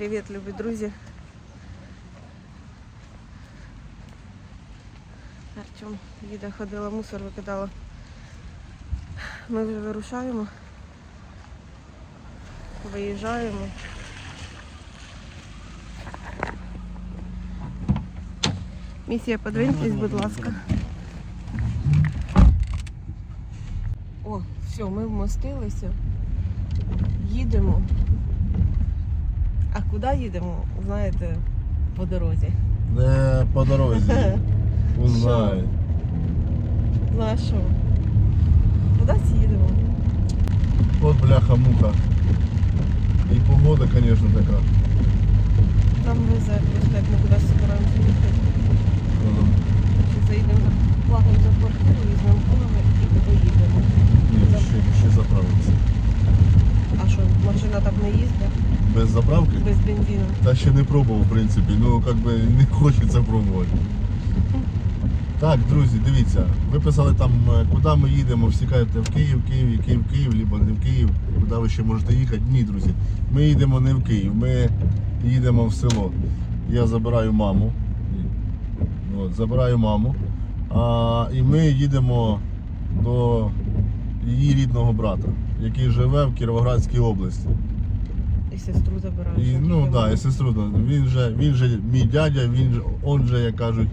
Привіт, любі друзі. Артем їде, ходила, мусор викидала. Ми вже вирушаємо. Виїжджаємо. Місія, подвиньтесь, будь ласка. О, все, ми вмостилися. Їдемо. Куди їдемо? Знаєте, по дорозі. Не по дорозі. Узнай. Ну а що? Кудись їдемо? От бляха-муха. І погода, звісно, така. Нам везе, просто як ми кудись збираємося їхати. Ага. Заїдемо платимо за квартиру, візьмемо коли і поїдемо. Ні, ще, ще заправитися. А що, машина так не їздить? Без заправки? Без бензину. Та ще не пробував, в принципі. Ну, як би не хочеться пробувати. Так, друзі, дивіться, ви писали там, е, куди ми їдемо, всі кажете в Київ, Київ, Київ, Київ, либо не в Київ, куди ви ще можете їхати. Ні, друзі, ми їдемо не в Київ, ми їдемо в село. Я забираю маму. От, забираю маму. А, і ми їдемо до її рідного брата, який живе в Кіровоградській області. Сестру забираєш. І, ну так, да, і сестру. Він же, він же мій дядя, він же, он же, як кажуть,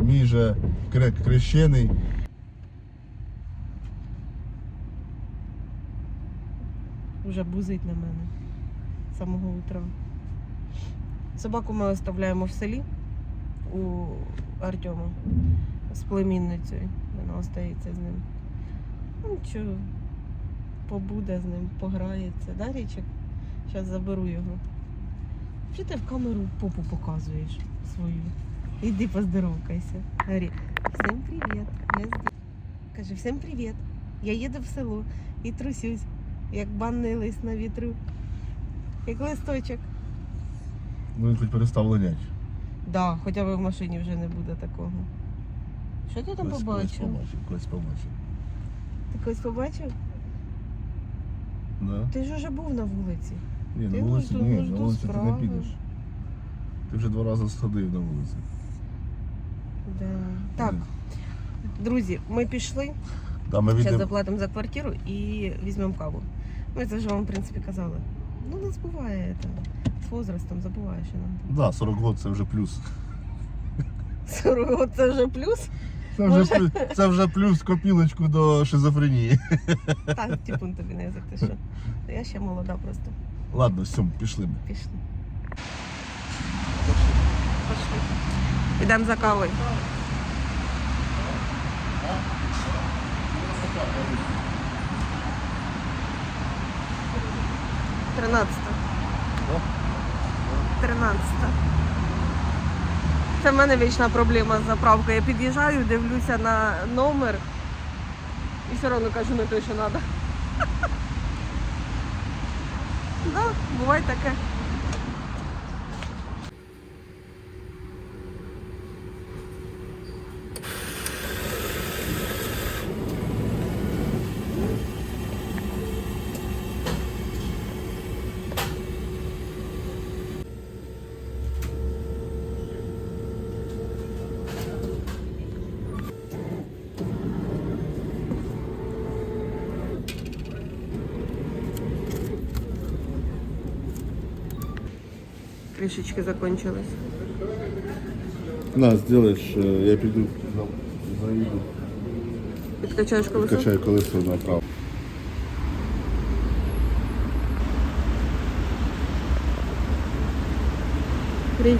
мій же кре- крещений. Вже бузить на мене з самого утра. Собаку ми оставляємо в селі у Артема з племінницею. Вона остається з ним. Ну нічого, побуде з ним, пограється, да, Річик? Зараз заберу його. Що ти в камеру попу показуєш свою? Іди поздоровкайся. Говори, всім привіт. Я здесь. Каже, всім привіт. Я їду в село і трусюсь, як банний лист на вітру. Як листочок. Ну він хоч перестав линять. Да, хоча б в машині вже не буде такого. Що ти там Колись- колись побачив? побачив, побачив. Ти когось побачив? Да? Ти ж уже був на вулиці. Ні, на вулиці, ні, на вулиці ти не підеш. Ти вже два рази сходив на вулиці. Да. Так, друзі, ми пішли. Да, ми Зараз заплатимо за квартиру і візьмемо каву. Ми це вже вам, в принципі, казали. Ну, нас буває це. З возрастом забуваєш нам. Да, 40 років це вже плюс. 40 це вже плюс. Це вже, Може? плюс, це вже плюс копілочку до шизофренії. Так, типун тобі не язик, ти що? Я ще молода просто. Ладно, все, пішли ми. Пішли. Пішли. Йдемо за кавою. Тринадцята. Тринадцята. Це в мене вічна проблема з заправкою. Я під'їжджаю, дивлюся на номер і все одно кажу не те, що треба. Да, буває таке. Кришечки закончились. На, зробиш, я піду заїду. Підкачаєш колесо? Качаю колесо направо. Річ.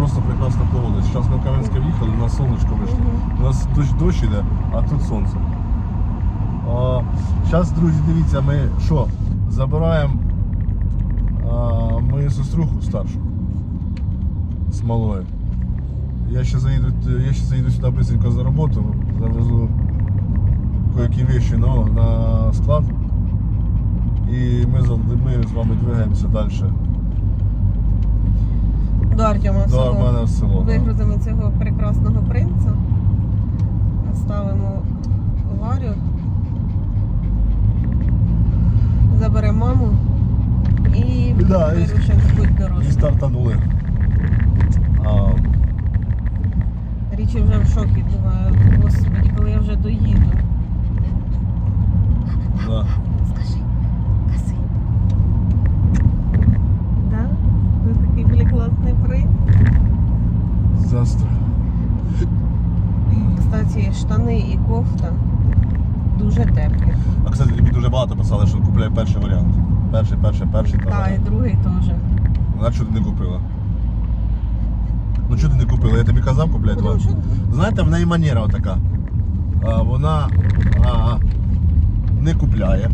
Просто прекрасна погода. Зараз ми в Кам'янське в'їхали, у нас сонечко вийшло. У нас дощ, дощ іде, а тут сонце. Зараз, друзі, дивіться, ми що, забираємо мою сеструху старшу з малою. Я ще заїду, я ще заїду сюди быстренько за роботу, завезу кое-які вещи ну, на склад. І ми, ми з вами двигаємося далі До Артема в до село. мене в село. да. Вигрузимо цього прекрасного принца. Ставимо Варю. Заберемо маму і Да, і- вирушимо в путь І дорожку. стартанули. А, Річі вже в шокі, думаю, господи, коли я вже доїду. да. Скажи, каси. Да? Ви такий були класний принц. Завтра. Кстати, штани і кофта дуже теплі. А кстати, тобі дуже багато писали, що купляй перший варіант. Перший, перший, перший. та Так, і другий теж. А чого ти не купила? Ну чого ти не купила? Я тобі казав купляй два. Що Знаєте, в неї манера така. А, вона а, не купляє.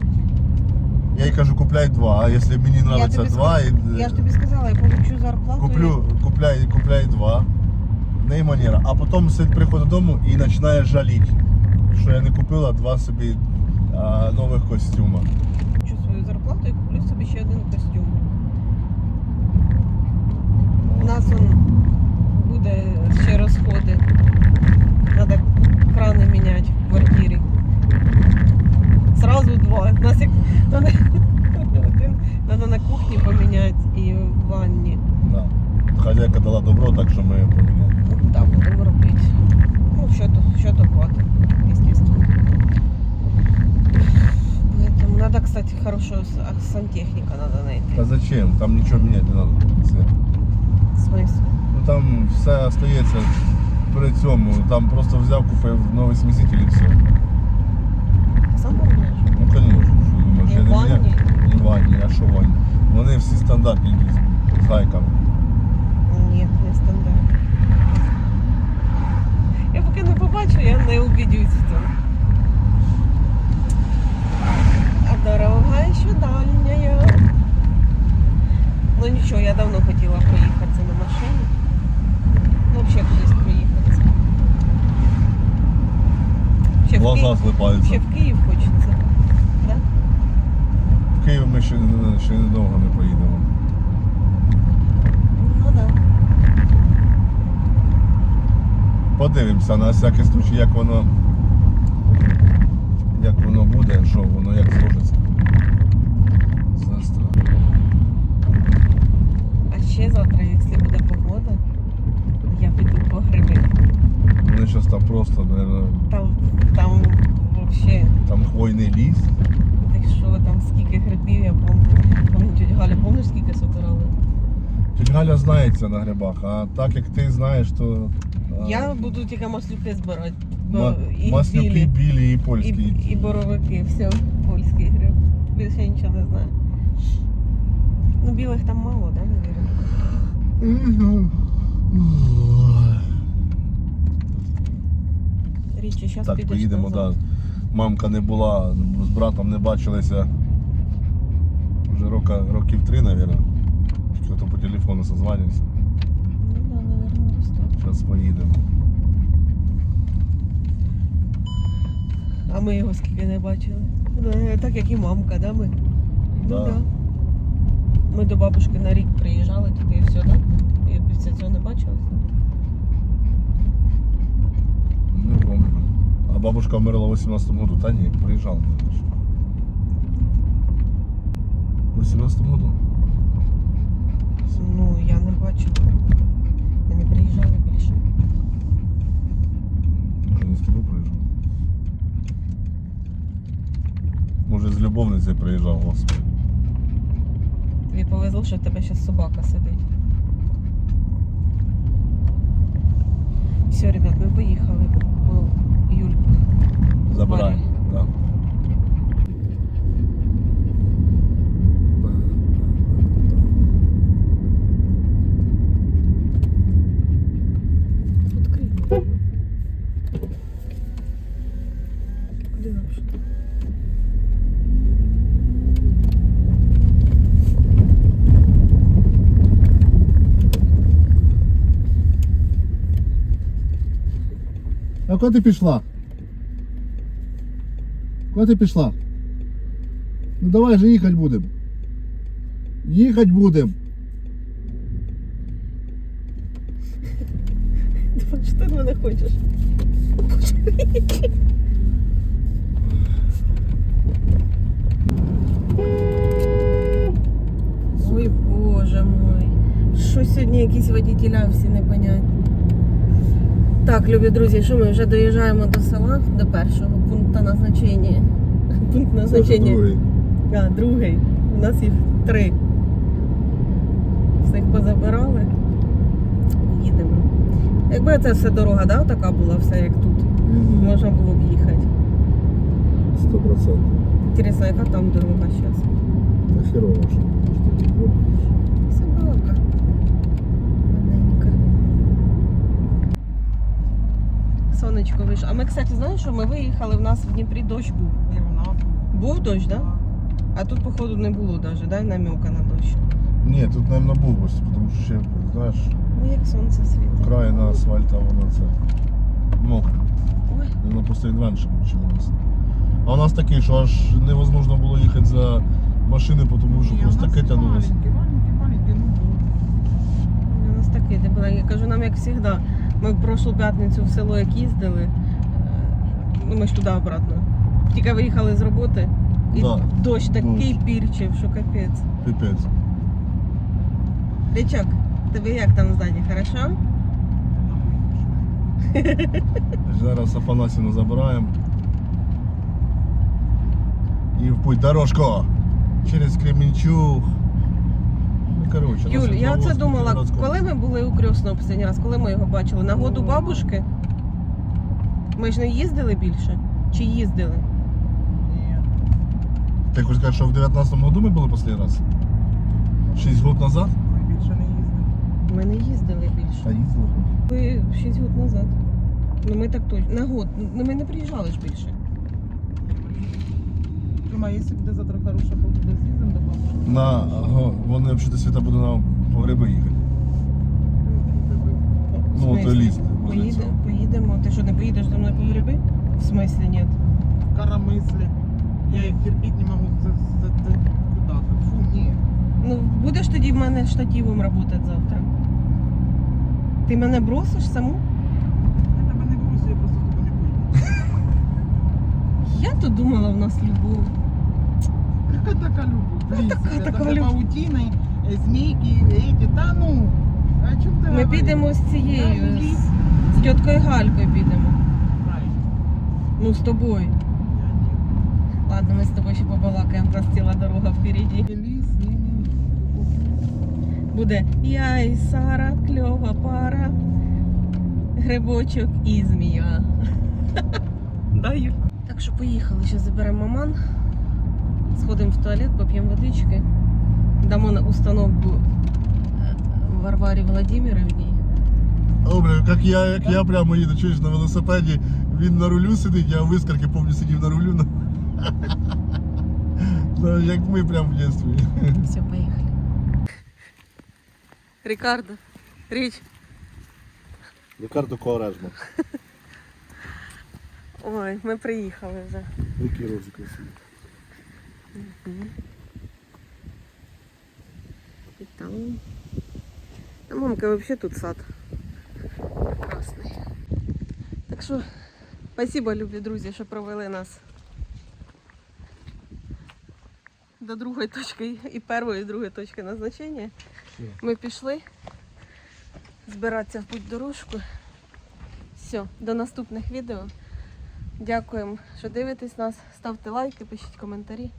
Я їй кажу, купляй два, а якщо мені подобається два, сказ- і, я ж тобі сказала, я получу зарплату. куплю, купляй, купляй два. В манера. А потім сидить приходить додому і починає жаліти, що я не купила два собі а, нових костюма. Получу свою зарплату і куплю собі ще один костюм. У нас он буде ще розходи. Треба крани міняти в квартирі. Сразу два. У Нас як один треба на кухні поміняти і в ванні. Да. Хазяйка дала добро, так що ми поміняли. Так, будемо робити. Ну, що то, що то хватить, естественно. Поэтому надо, кстати, хорошего с- а, сантехника надо найти. Та зачем? Там нічого міняти не треба. В смысле? Ну там все остається при цьому. Там просто взяв, купив новий сміситель і все. Сам помнишь? Ну звісно, що думаєш, І я в не ванні? міняю. І в ванні, а що в ванні? Вони всі стандартні з- з гайками. Стандарт. Я поки не побачу, я не убедюсь в цьому. А дорога ще дальняя. Ну нічого, я давно хотіла проїхатися на машині. Ну, взагалі кудись проїхатися. Ще в, Глаза Київ, ще в Київ хочеться. Да? В Київ ми ще, ще недовго не поїдемо. Ну да. Подивимося на всякий случай, як воно. Як воно буде, що воно як зложиться. А ще завтра, якщо буде погода, я піду по гриби. Вони зараз там просто, наверное, Там, там вообще, там хвойний ліс. так що там скільки грибів, я помню. Помню, тетя Галя, помниш, скільки собирали? Тетя Галя знається на грибах, а так як ти знаєш, то. Я буду тільки маслюки збирати. Бо ма- і маслюки білі, білі і і, польські. і боровики, все, польський гриб. Більше нічого не знаю. Ну, білих там мало, да, навірно? Річі, зараз Так, поїдемо, да. Мамка не була, з братом не бачилися вже рока, років три, мабуть. Тільки то по телефону созванюся. Ну, да, навірно, достатньо. Зараз поїдемо. А ми його скільки не бачили. Ну, Так як і мамка, да, ми? Ну Да. да. Ми до бабушки на рік приїжджали, тільки і все, да? І після цього не бачилися. Не пам'ятаю. А бабушка вмерла в 18-му году. Та ні, приїжджала. В 18-му году? Ну, я не бачила. Ми не приїжджали більше. Може не з тобою приїжджав? Може з любовницею приїжджав, господи. Тобі повезло, що в тебе зараз собака сидить. Все, ребят, ми поїхали по Юльку. Забирай. Варя. Да. А куди ти пішла? Куди ти пішла? Ну давай же їхати будемо. Їхати будемо. Що ти мене хочеш? Ой, боже мой. Що сьогодні якісь водітеля всі непонятні. Так, любі друзі, що ми вже доїжджаємо до села, до першого пункту назначення. Пункт назначення. Другий. А, другий. У нас їх три. Всіх позабирали. Їдемо. Якби це все дорога, да, така була, все як тут, Мгм. можна було б їхати. Сто процентів. Інтересно, яка там дорога зараз? Та херово, що. Собака. Сонечко вийшло. А ми, кстати, знаєш, що ми виїхали, в нас в Дніпрі дощ був. І в нас. Був дощ, так? Да? А тут, походу, не було навіть, да? намека на дощ. Ні, тут, мабуть, був ось, тому що ще, знаєш, Ну, як сонце світить. край на асфальт, а воно це мокре. Ой. Воно просто він раніше почему у нас. А у нас такий, що аж невозможно було їхати за машини, тому що Ні, просто таке тягнулося. Маленький, маленький, маленький, ну був. У нас такий де була. Я кажу, нам як завжди. Ми в прошлу п'ятницю в село як їздили. е, Ну, ми ж туди обратно. Тільки виїхали з роботи. І Да. дощ такий Дощ. пірчив, що капець. Пипець. Річок, тебе як там здані, хорошо? Зараз Афанасівну забираємо. І в путь дорожку. Через Кременчуг. Коротше, Юль, я це думала, коли ми були у Крьосно останній раз, коли ми його бачили? На году бабушки? Ми ж не їздили більше? Чи їздили? Ні. Ти хочеш сказати, що в 19-му году ми були останній раз? 6 років назад? Ми більше не їздимо. Ми не їздили більше. Та їздили. Ви 6 років назад. Ну ми так точно. На год. Ну ми не приїжджали ж більше. Тьома, якщо буде завтра хороша погода, з'їздимо. На, вони взагалі світа буде на погреби їхати. В Ну, то ліс. Поїде, поїдемо. Ти що, не поїдеш зі мною по гриби? В смислі ні. Карамислі. Я їх терпіти не можу за, за, за куди-то. Фу, ні. Ну, будеш тоді в мене штативом працювати завтра. Ти мене бросиш саму? Я тебе не боюся, я просто з тобою не поїду. Я то думала, в нас любов. Яка така любов? Ну, Блін, така- така вже любов. паутіни, е, змійки, та ну. А чому ти Ми говориш? підемо з цією, з, з тіткою Галькою підемо. Правильно. Ну, з тобою. Я ні. Ладно, ми з тобою ще побалакаємо, про ціла дорога впереді. Ліс, ні, ні, ні. Буде я і Сара, кльова пара, грибочок і змія. Даю. Так що поїхали, ще заберемо маман, сходимо в туалет, поп'ємо водички, дамо на установку е, Варварі Владимировні. О, бля, як я, як я прямо їду, чуєш, на велосипеді, він на рулю сидить, я в вискарки, помню, сидів на рулю. Ну, Ну, як ми прямо в дитинстві. Все, поїхали. Рікардо, Річ. Рікардо Коорежма. Ой, ми приїхали вже. Які рози красиві. І там. А мамка взагалі тут сад. Прекрасний. Так що, спасибо, любі друзі, що провели нас до другої точки і першої, і другої точки назначення. Ми пішли збиратися в путь дорожку. Все, до наступних відео. Дякуємо, що дивитесь нас. Ставте лайки, пишіть коментарі.